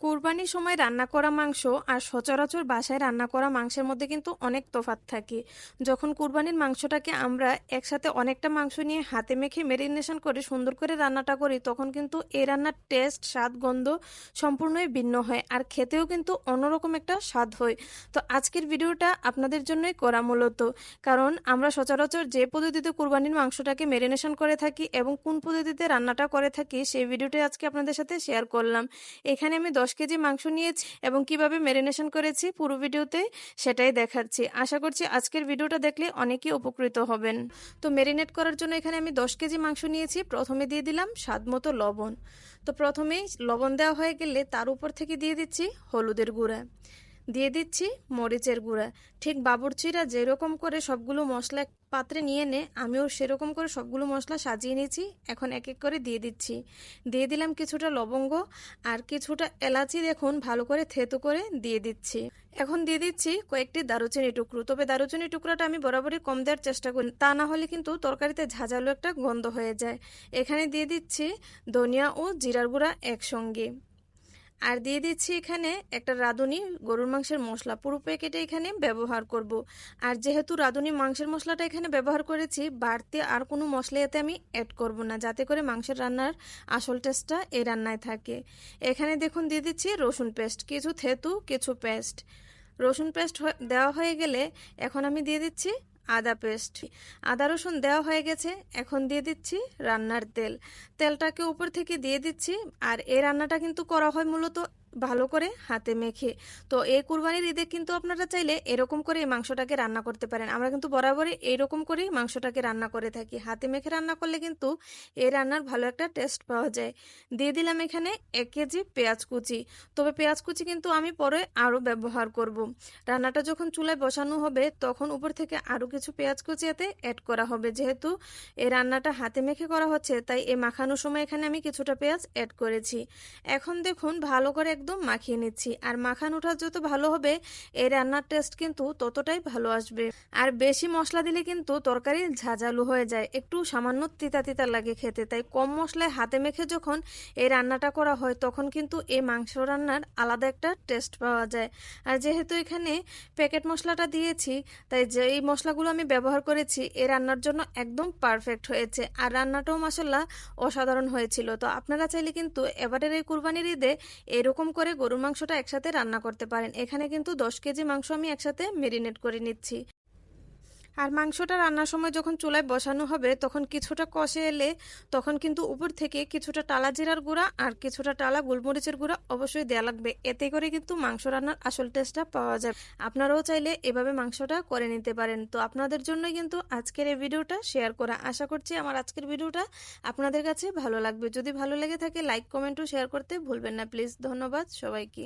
কোরবানির সময় রান্না করা মাংস আর সচরাচর বাসায় রান্না করা মাংসের মধ্যে কিন্তু অনেক তফাৎ থাকে। যখন কোরবানির মাংসটাকে আমরা একসাথে অনেকটা মাংস নিয়ে হাতে মেখে মেরিনেশন করে সুন্দর করে রান্নাটা করি, তখন কিন্তু এই রান্নার টেস্ট স্বাদ, গন্ধ সম্পূর্ণই ভিন্ন হয় আর খেতেও কিন্তু অন্যরকম একটা স্বাদ হয়। তো আজকের ভিডিওটা আপনাদের জন্যই করা মূলত। কারণ আমরা সচরাচর যে পদ্ধতিতে কোরবানির মাংসটাকে মেরিনেশন করে থাকি এবং কোন পদ্ধতিতে রান্নাটা করে থাকি, সেই ভিডিওটাই আজকে আপনাদের সাথে শেয়ার করলাম। এখানে আমি দশ কেজি মাংস নিয়েছি এবং কীভাবে ম্যারিনেশন করেছি পুরো ভিডিওতে সেটাই দেখাচ্ছি। আশা করছি আজকের ভিডিওটা দেখলে অনেকেই উপকৃত হবেন। তো ম্যারিনেট করার জন্য এখানে আমি দশ কেজি মাংস নিয়েছি। প্রথমে দিয়ে দিলাম স্বাদ মতো লবণ। তো প্রথমেই লবণ দেওয়া হয়ে গেলে তার উপর থেকে দিয়ে দিচ্ছি হলুদের গুঁড়া। দিয়ে দিচ্ছি মরিচের গুঁড়া। ঠিক বাবুরচিরা যেরকম করে সবগুলো মশলা পাত্রে নিয়ে নে, আমিও সেরকম করে সবগুলো মশলা সাজিয়ে নিয়েছি, এখন এক এক করে দিয়ে দিচ্ছি। দিয়ে দিলাম কিছুটা লবঙ্গ আর কিছুটা এলাচি দেখুন, ভালো করে থেতো করে দিয়ে দিচ্ছি। এখন দিয়ে দিচ্ছি কয়েকটি দারুচিনি টুকরো। তবে দারুচিনি টুকরাটা আমি বরাবরই কম দেওয়ার চেষ্টা করি, তা না হলে কিন্তু তরকারিতে ঝাঁঝালো একটা গন্ধ হয়ে যায়। এখানে দিয়ে দিচ্ছি ধনিয়া ও জিরার গুঁড়া একসঙ্গে। আর দিয়ে দিচ্ছি এখানে একটা রাঁধুনি, গরুর মাংসের মশলা। পুরো প্যাকেটে এখানে ব্যবহার করব। আর যেহেতু রাঁধুনি মাংসের মশলাটা এখানে ব্যবহার করেছি, বাড়তি আর কোনো মশলা এতে আমি অ্যাড করব না, যাতে করে মাংসের রান্নার আসল টেস্টটা এই রান্নায় থাকে। এখানে দেখুন দিয়ে দিচ্ছি রসুন পেস্ট কিছু থেতু, কিছু পেস্ট রসুন পেস্ট দেওয়া হয়ে গেলে এখন আমি দিয়ে দিচ্ছি আদা পেস্ট। আদা রসুন দেওয়া হয়ে গেছে, এখন দিয়ে দিচ্ছি রান্নার তেল। তেলটাকে উপর থেকে দিয়ে দিচ্ছি, আর এই রান্নাটা কিন্তু করা হয় মূলত ভালো করে হাতে মেখে। তো এই কুরবানির ঈদে কিন্তু আপনারা চাইলে এরকম করে এই মাংসটাকে রান্না করতে পারেন। আমরা কিন্তু বরাবরই এইরকম করেই মাংসটাকে রান্না করে থাকি। হাতে মেখে রান্না করলে কিন্তু এই রান্নার ভালো একটা টেস্ট পাওয়া যায়। দিয়ে দিলাম এখানে এক কেজি পেঁয়াজ কুচি। তবে পেঁয়াজ কুচি কিন্তু আমি পরে আরও ব্যবহার করব। রান্নাটা যখন চুলায় বসানো হবে, তখন উপর থেকে আরও কিছু পেঁয়াজ কুচি এতে অ্যাড করা হবে। যেহেতু এই রান্নাটা হাতে মেখে করা হচ্ছে, তাই এই মাখানোর সময় এখানে আমি কিছুটা পেঁয়াজ অ্যাড করেছি। এখন দেখুন ভালো করে একদম মাখিয়ে নিচ্ছি। আর মাখানোটা যত ভালো হবে, এই রান্নার টেস্ট কিন্তু ততটাই ভালো আসবে। আর বেশি মশলা দিলে কিন্তু তরকারি ঝাঁঝালু হয়ে যায়। একটু সামান্য তিতা তিতা লাগে খেতে, তাই কম মশলায় হাতে মেখে যখন এই রান্নাটা করা হয়, তখন কিন্তু এই মাংস রান্নার আলাদা একটা টেস্ট পাওয়া যায়। আর যেহেতু এখানে প্যাকেট মশলাটা দিয়েছি, তাই যে এই মশলাগুলো আমি ব্যবহার করেছি এই রান্নার জন্য একদম পারফেক্ট হয়েছে। আর রান্নাটাও মশলা অসাধারণ হয়েছিল। তো আপনারা চাইলে কিন্তু এবারের এই কুরবানির ঈদে এরকম করে গরুর মাংসটা একসাথে রান্না করতে পারেন। এখানে কিন্তু দশ কেজি মাংস আমি একসাথে মেরিনেট করে নিচ্ছি। আর মাংসটা রান্নার সময় যখন চুলায় বসানো হবে, তখন কিছুটা কষে এলে তখন কিন্তু উপর থেকে কিছুটা টালা জিরার গুঁড়া আর কিছুটা টালা গোলমরিচের গুঁড়া অবশ্যই দেওয়া লাগবে। এতে করে কিন্তু মাংস রান্নার আসল টেস্টটা পাওয়া যাবে। আপনারাও চাইলে এভাবে মাংসটা করে নিতে পারেন। তো আপনাদের জন্য কিন্তু আজকের এই ভিডিওটা শেয়ার করা। আশা করছি আমার আজকের ভিডিওটা আপনাদের কাছে ভালো লাগবে। যদি ভালো লেগে থাকে লাইক কমেন্ট ও শেয়ার করতে ভুলবেন না। প্লিজ ধন্যবাদ সবাইকে।